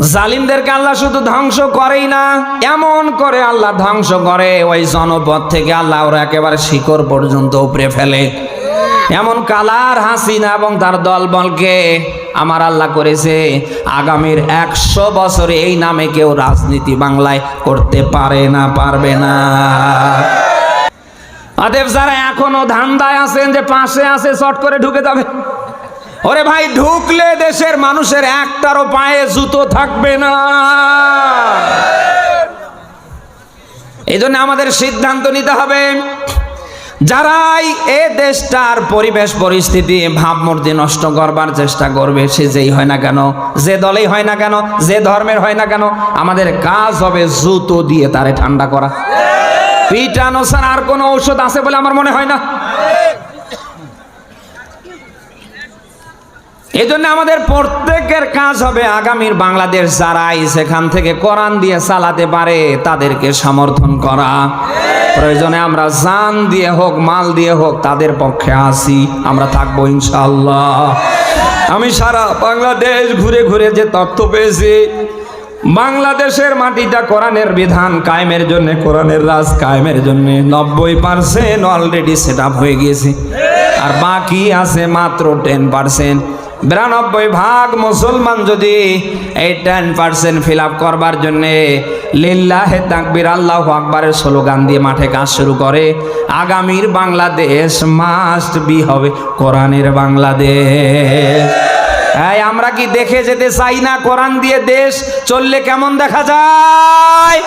জালিমদেরকে আল্লাহ শুধু ধ্বংস করেই না, এমন করে আল্লাহ ধ্বংস করে। ওই জনপদ থেকে আল্লাহ ওরা একেবারে শিকড় পর্যন্ত উপরে ফেলে। এমন কালার হাসিনা এবং তার দলবলকে আমার আল্লাহ করেছে, আগামীর একশো বছরে এই নামে কেউ রাজনীতি বাংলায় করতে পারে না, পারবে না। অতএব যারা এখনও ধান্দায় আছেন যে পাশে আছে, চট করে ঢুকে যাবে। ওরে ভাই, ঢুকলে দেশের মানুষের একটারও পায়ে জুতো থাকবে না। এই জন্য আমাদের সিদ্ধান্ত নিতে হবে, যারাই এ দেশটার পরিবেশ পরিস্থিতি, ভাবমূর্তি নষ্ট করবার চেষ্টা করবে, সে যেই হয় না কেন, যে দলেই হয় না কেন, যে ধর্মের হয় না কেন, আমাদের কাজ হবে জুতো দিয়ে তারে ঠান্ডা করা। পিটানো ছাড়া আর কোনো ঔষধ আছে বলে আমার মনে হয় না। এই জন্য আমাদের প্রত্যেকের কাজ হবে আগামীর বাংলাদেশ যারাই সেখান থেকে কোরআন দিয়ে চালাতে পারে, তাদেরকে সমর্থন করা। প্রয়োজনে আমরা জান দিয়ে হোক, মাল দিয়ে হোক, তাদের পক্ষে আসি আমরা থাকব ইনশাল্লাহ আমি সারা বাংলাদেশ ঘুরে ঘুরে যে তথ্য পেয়েছি, বাংলাদেশের মাটিটা কোরআনের বিধান, কায়েমের জন্য কোরআনের রাজ, কায়েমের জন্য নব্বই পার্সেন্ট অলরেডি সেট হয়ে গিয়েছে। আর বাকি আছে মাত্র টেন পার্সেন্ট বিরানব্বই ভাগ মুসলমান যদি এই টেন পার্সেন্ট ফিল আপ করবার জন্যে লিল্লাহে তাকবির আল্লাহ আকবরের স্লোগান দিয়ে মাঠে কাজ শুরু করে, আগামীর বাংলাদেশ মাস্ট বি হবে কোরআনের বাংলাদেশ। এই আমরা কি দেখে যেতে চাই না? কোরআন দিয়ে দেশ চললে কেমন দেখা যায়?